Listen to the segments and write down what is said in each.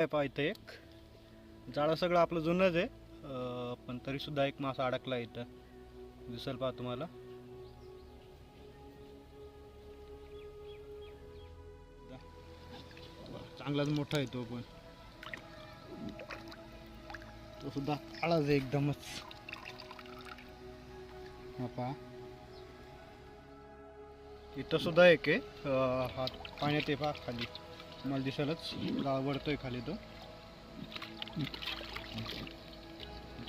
आहे पहा इथं एक. जाळं सगळं आपलं जुनंच आहे. पण तरी सुद्धा एक मासा अडकला इथं. दिसेल पहा तुम्हाला. चांगलाच मोठा आहे तो पण. तो सुद्धा काळाच आहे एकदमच. हा पहा. इथं सुद्धा एक आहे. हात हा पाण्यात आहे पहा खाली. तुम्हाला दिसेलच गाव वरतोय खाली तो.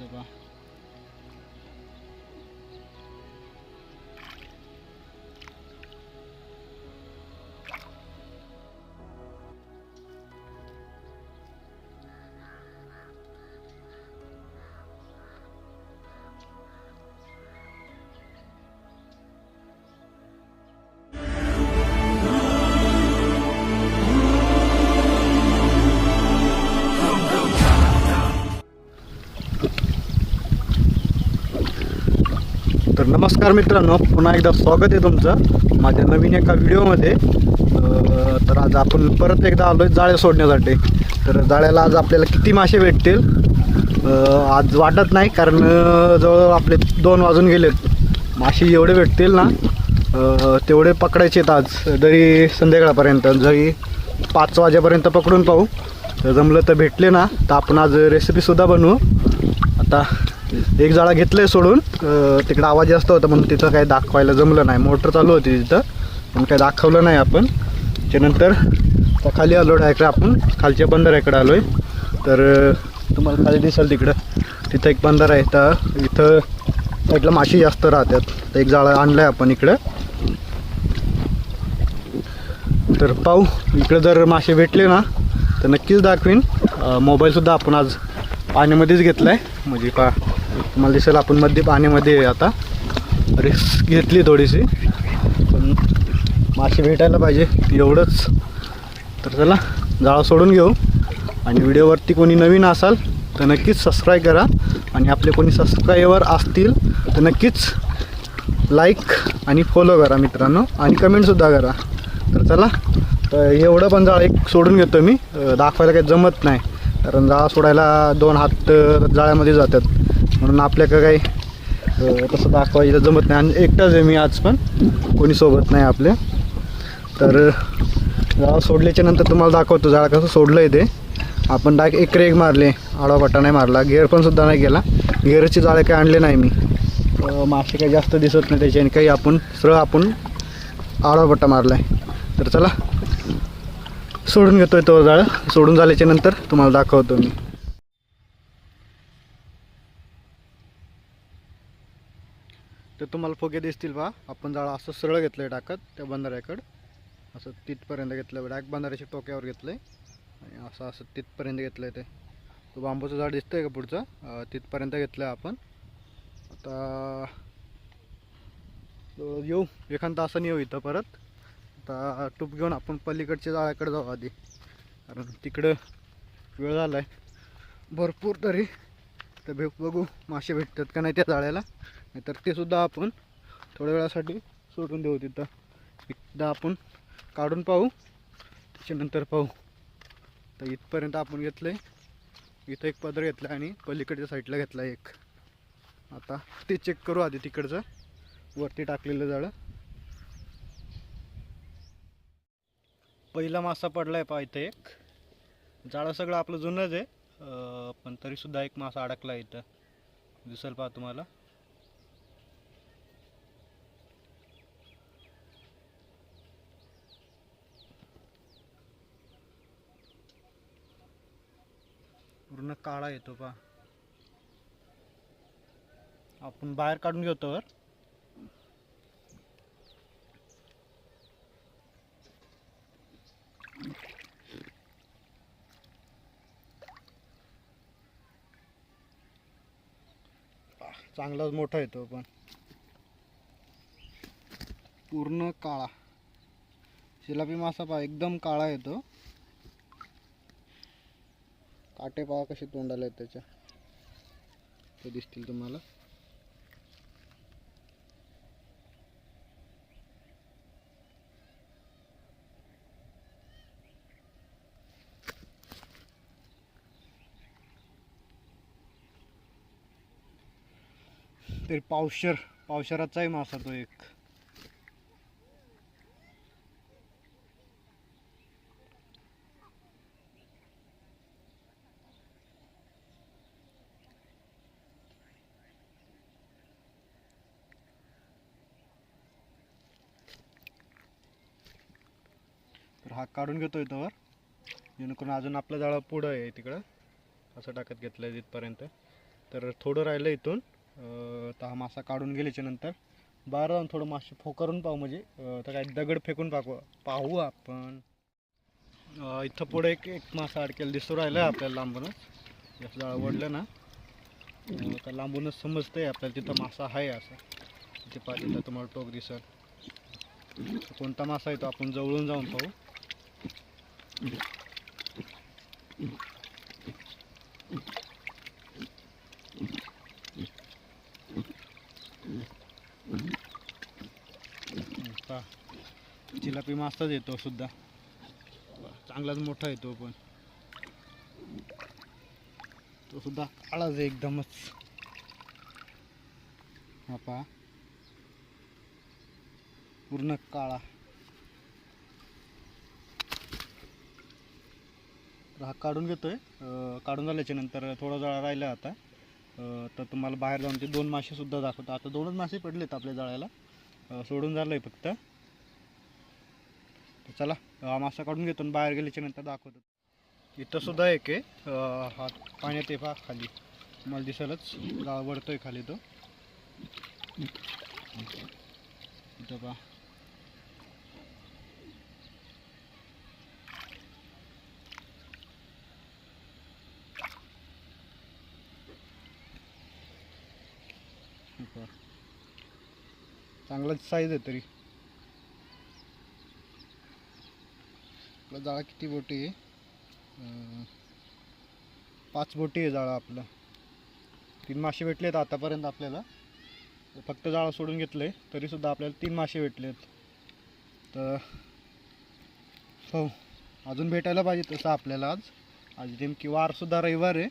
बा नमस्कार मित्रांनो पुन्हा एकदा स्वागत आहे तुमचं माझ्या नवीन एका व्हिडिओमध्ये. तर आज आपण परत एकदा आलो आहे जाळे सोडण्यासाठी. तर जाळ्याला आज आपल्याला किती मासे भेटतील? आज वाटत नाही कारण जवळ आपले दोन वाजून गेलेत. मासे एवढे भेटतील ना? तेवढे पकडायचे आहेत आज. जरी संध्याकाळपर्यंत जरी पाच वाजेपर्यंत पकडून पाहू. तर जमलं तर भेटले ना? तर आपण आज रेसिपीसुद्धा बनवू. आता एक जाळा घेतलंय सोडून तिकडं आवाज जास्त होता म्हणून तिथं काही दाखवायला जमलं नाही. मोटर चालू होती तिथं पण काही दाखवलं नाही आपण. त्याच्यानंतर खाली आलो डायरेक्ट आपण खालच्या बंधाऱ्याकडे आलो आहे तर तुम्हाला खाली दिसेल तिकडं. तिथं एक बंधारा आहे तर इथं साईडला माशी जास्त राहतात. तर एक जाळं आणलं आहे आपण इकडं. तर पाहू इकडं जर मासे भेटले ना तर नक्कीच दाखवीन. मोबाईलसुद्धा आपण आज पाण्यामध्येच घेतला आहे म्हणजे पा मला दिसेल आपण मध्ये पाण्यामध्ये आता. रिस्क घेतली थोडीशी पण मासे भेटायला पाहिजे एवढंच. तर चला जाळं सोडून घेऊ. आणि व्हिडिओवरती कोणी नवीन असाल तर नक्कीच सबस्क्राईब करा. आणि आपले कोणी सबस्क्रायबर असतील तर नक्कीच लाईक आणि फॉलो करा मित्रांनो. आणि कमेंटसुद्धा करा. तर चला तर एवढं पण जाळं एक सोडून घेतो मी. दाखवायला काही जमत नाही. कारण जाळा सोडायला दोन हात जाळ्यामध्ये जातात. म्हणून आपल्याकडं काही तसं दाखवायला जमत नाही. आणि एकटाच आहे मी आज पण. कोणी सोबत नाही आपल्या. तर जाळा सोडल्याच्या नंतर तुम्हाला दाखवतो. जाळा कसं सोडलं आहे ते. आपण डायरेक्ट एक रेग मारले आडवापट्टा नाही मारला. गेअर पण सुद्धा नाही गेला गेअरचे जाळे काही आणले नाही मी. मासे काही जास्त दिसत नाही त्याच्याने काही आपण सरळ आपण आडवापट्टा मारला आहे तर चला सोडून घेतोय तो जाळं सोडून झाल्याच्यानंतर तुम्हाला दाखवतो मी. तर तुम्हाला फुगे दिसतील पहा आपण जाळं असं सरळ घेतलं आहे टाकत त्या बंधाऱ्याकडं. असं तिथपर्यंत घेतलं डायरेक्ट बंधाऱ्याच्या टोक्यावर घेतलं आहे आणि असं असं तिथपर्यंत घेतलं आहे ते. तो बांबूचं झाड दिसतं आहे का पुढचं? तिथपर्यंत घेतलं आहे आपण. आता येऊ. एखाद तासाने येऊ इथं परत. आता टूप घेऊन आपण पलीकडच्या जाळ्याकडे जाऊ आधी. कारण तिकडं वेळ झाला आहे भरपूर तरी. तर भे बघू मासे भेटतात का नाही त्या जाळ्याला. नाहीतर ते सुद्धा आपण थोड्या वेळासाठी सोडून देऊ तिथं. एकदा आपण काढून पाहू त्याच्यानंतर पाहू. तर इथपर्यंत आपण घेतलं आहे इथं एक पदर घेतला आणि पलीकडच्या साईडला घेतला एक. आता ते चेक करू आधी तिकडचं. वरती टाकलेलं जाळं पहिला मासा पडला आहे पहा इथं एक. जाळं सगळं आपलं जुनंच आहे. पण तरीसुद्धा एक मासा अडकला इथं. दिसेल पहा तुम्हाला. पूर्ण काळा येतो पहा. आपण बाहेर काढून घेतो वर. चांगलाच मोठा येतो पण. पूर्ण काळा. शिलापी मासा पहा एकदम काळा येतो काटे पहा कसे तोंडाला आहेत त्याच्या. ते दिसतील तुम्हाला. तरी पावशर पावशराचाही मासा तो एक. तर हा काढून घेतो तोवर. जेणेकरून अजून आपलं जाळं पुढं आहे तिकडं. असं टाकत घेतलं आहे तिथपर्यंत तर थोडं राहिलं इथून. तर हा मासा काढून गेल्याच्यानंतर बाहेर जाऊन थोडं मासे फोकरून पाहू म्हणजे तर काय दगड फेकून पाहू पाहू आपण. इथं पुढे एक एक मासा अडकेला दिसू राहिला आपल्याला लांबूनच. जास्त आवडलं ना. तर लांबूनच समजतंय आपल्याला तिथं मासा आहे असं. तिथे पाहिजे तिथं तुम्हाला टोक दिसत कोणता मासा आहे तो आपण जवळून जाऊन पाहू. तिलापी मास्ताच येतो सुद्धा. चांगलाच मोठा येतो पण. तो सुद्धा काळाच आहे एकदमच. हा पहा. पूर्ण काळा. हा काढून घेतोय. काढून झाल्याच्यानंतर थोडा जळा राहिला आता. तर तुम्हाला बाहेर जाऊन ते दोन मासे सुद्धा दाखवतो. आता दोनच मासे पडलेत आपल्या जाळ्याला. सोडून झालं आहे फक्त. चला मासा काढून घेतो आणि बाहेर गेल्याच्यानंतर दाखवतो. इथं सुद्धा एक आहे हा पाण्यात आहे पहा खाली. मला दिसेलच वडतोय खाली तो. इथं पहा. चांगलाच साईज आहे तरी. आपला जाळा किती बोटी आहे? पाच बोटी आहे जाळा आपला. तीन मासे भेटले आहेत आतापर्यंत आपल्याला. फक्त जाळं सोडून घेतलं आहे तरीसुद्धा आपल्याला तीन मासे भेटले आहेत तर हो अजून भेटायला पाहिजे तसं आपल्याला आज. आज नेमकी वारसुद्धा रविवार आहे.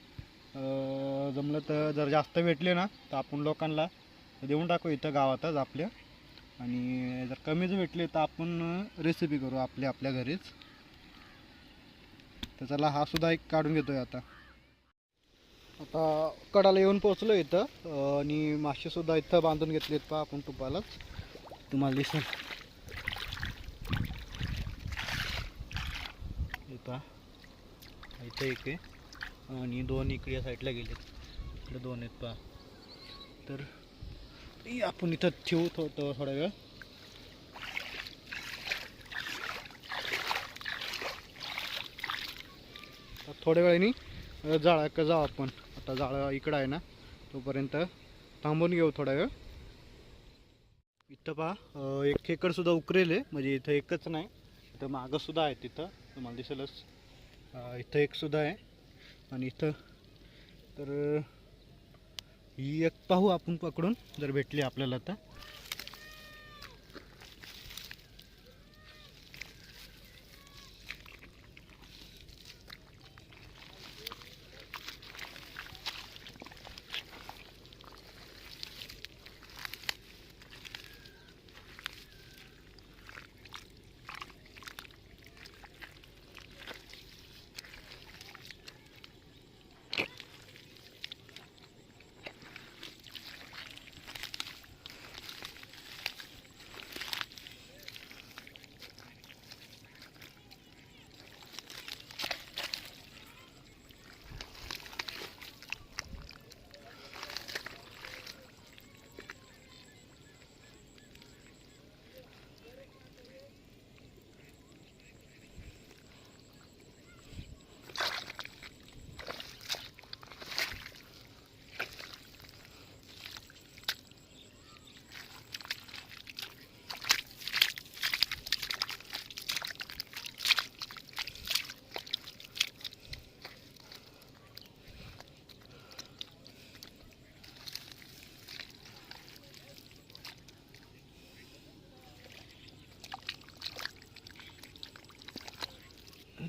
जमलं तर जर जास्त भेटले ना तर आपण लोकांना देऊन टाकू इथं गावातच आपल्या. आणि जर कमीच भेटले तर आपण रेसिपी करू आपल्या आपल्या घरीच. तर चला हा सुद्धा एक काढून घेतो आहे आता. आता कडाला येऊन पोचलो इथं आणि मासेसुद्धा इथं बांधून घेतलेत पहा आपण तुपालाच. तुम्हाला दिसेल. हे पहा. इथं एक आहे. आणि दोन इकडे या साईडला गेलेत. इकडे दोन आहेत पहा. तर आपण इथं ठेवू थो- थोडा वेळ. थोड्या वेळाने जाळा जाळा जाऊ आपण. आता जाळं इकडं आहे ना तोपर्यंत थांबून घेऊ थोडा वेळ. इथं पहा एक खेकडसुद्धा उकरेल आहे. म्हणजे इथं एकच नाही इथं मागंसुद्धा आहे तिथं. तुम्हाला दिसेलच. इथं एकसुद्धा आहे. आणि इथं तर ही एक पाहू आपण पकडून जर भेटली आपल्याला आता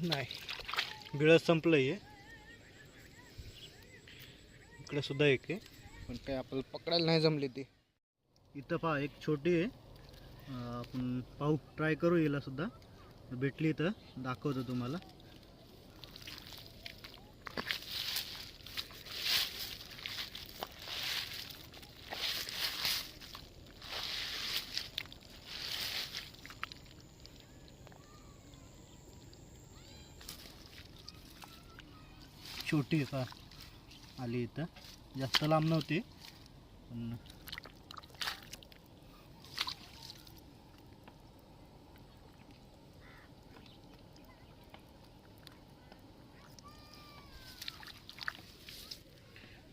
नाही. बिळं संपलं आहे इकडे सुद्धा एक आहे. पण काय आपल्याला पकडायला नाही जमले ते. इथं पहा एक छोटी आहे. आपण पाहू ट्राय करू याला सुद्धा. भेटली इथं. दाखवतो तुम्हाला. छोटी आहे का आली इथं. जास्त लांब नव्हती. पण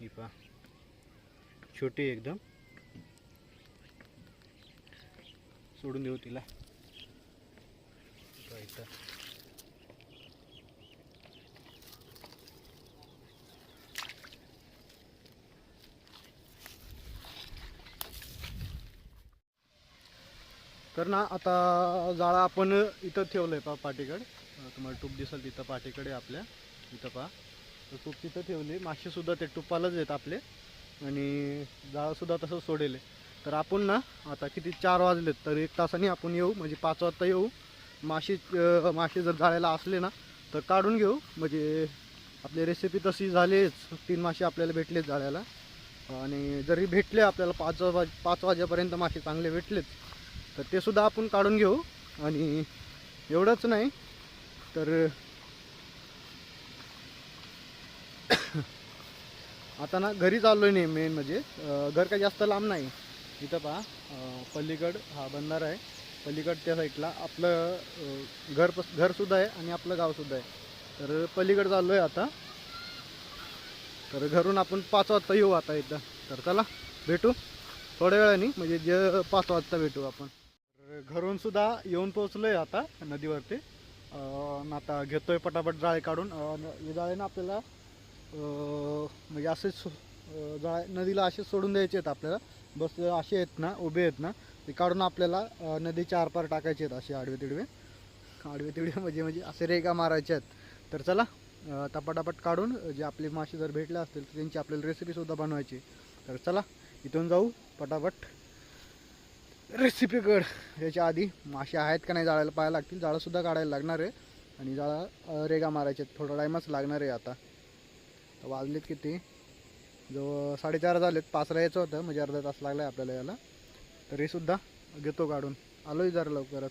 ही छोटी एकदम. सोडून देऊ तिला. इथं. तर ना आता जाळा आपण इथं ठेवलं आहे पा पाठीकडे तुम्हाला टूप दिसेल तिथं पाठीकडे आपल्या. इथं पहा. तर टूप तिथं ठेवली मासेसुद्धा ते टुपालाच आहेत आपले. आणि जाळासुद्धा तसं सोडेल आहे. तर आपण ना आता किती चार वाजलेत तर एक तासाने आपण येऊ. म्हणजे पाच वाजता येऊ. मासे मासे जर जाळ्याला असले ना तर काढून घेऊ. म्हणजे आपली रेसिपी तशी झालीच तीन मासे आपल्याला भेटलेच जाळ्याला. आणि जरी भेटले आपल्याला पाच वाज पाच वाजेपर्यंत मासे चांगले भेटलेत. तर ते सुद्धा आपण काढून घेऊ. आणि एवढंच नाही तर आता ना घरी चाललो नाही मेन म्हणजे. घर काही जास्त लांब नाही. इथं पहा अं, पलीकड हा बंधारा आहे. पलीकड त्या साईडला आपलं घर पस घरसुद्धा आहे आणि आपलं गावसुद्धा आहे. तर पलीकड चाललो आहे आता. तर घरून आपण पाच वाजता येऊ आता इथं. तर चला भेटू. थोड्या वेळाने म्हणजे जे पाच वाजता भेटू आपण. घरून सुद्धा येऊन पोहोचलोय आहे आता नदीवरती. आता घेतोय पटापट जाळे काढून. जाळेनं आपल्याला म्हणजे असेच जाळे नदीला असे सोडून द्यायचे आहेत आपल्याला. बस असे आहेत ना उभे आहेत ना ते काढून आपल्याला अं, नदीच्या आरपार टाकायचे आहेत असे आडवे तिडवे. आडवे तिडवे म्हणजे म्हणजे असे रेगा मारायचे आहेत. तर चला आता पटापट काढून जे आपले मासे जर भेटले असतील तर त्यांची आपल्याला रेसिपीसुद्धा बनवायची. तर चला इथून जाऊ पटापट. रेसिपीकड याच्या आधी मासे आहेत का नाही जाळायला पाहायला लागतील. जाळंसुद्धा काढायला लागणार आहे. आणि जाळा रेगा मारायचे आहेत. थोडा टाईमच लागणार आहे आता. तर वाजलेत किती? जवळ साडेचार झालेत. पाचला यायचं होतं. म्हणजे अर्धा तास लागला आहे आपल्याला याला तरीसुद्धा घेतो काढून. आलोय जरा लवकरच.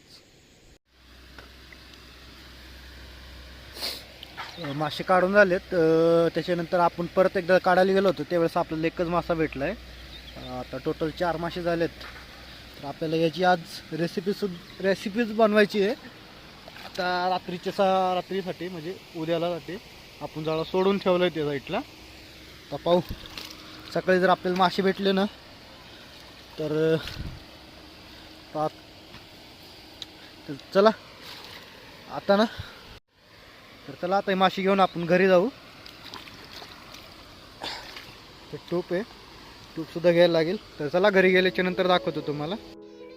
मासे काढून झालेत. त्याच्यानंतर आपण परत एकदा काढायला गेलो होतो. त्यावेळेस आपल्याला एकच मासा भेटला आहे आता टोटल चार मासे झालेत. आपल्याला याची आज रेसिपी सुद्धा रेसिपीच बनवायची आहे. आता रात्रीच्या सा रात्रीसाठी म्हणजे उद्याला साठी आपण जरा सोडून ठेवलं आहे त्या साईडला. तर पाहू. सकाळी जर आपल्याला मासे भेटले ना तर तर चला. आता ना तर चला आता माशी मासे घेऊन आपण घरी जाऊ. ते टूप आहे. टूपसुद्धा घ्यायला लागेल. तर चला घरी गेल्याच्यानंतर दाखवतो तुम्हाला.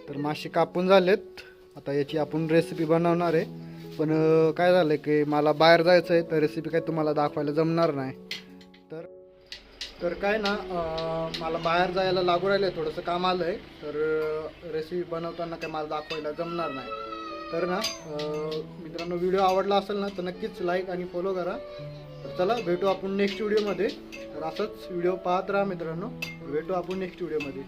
तर मासे कापून झालेत. आता याची आपण रेसिपी बनवणार आहे. पण काय झालं की मला बाहेर जायचं आहे तर रेसिपी काय तुम्हाला दाखवायला जमणार नाही. तर तर काय ना मला बाहेर जायला लागू राहिलं आहे थोडंसं काम आलं आहे तर रेसिपी बनवताना काय मला दाखवायला जमणार नाही. तर ना मित्रांनो व्हिडिओ आवडला असेल ना तर नक्कीच लाईक आणि फॉलो करा. तर चला भेटू आपण नेक्स्ट व्हिडिओमध्ये तर असंच व्हिडिओ पाहत राहा मित्रांनो. भेटू आपण नेक्स्ट व्हिडिओमध्ये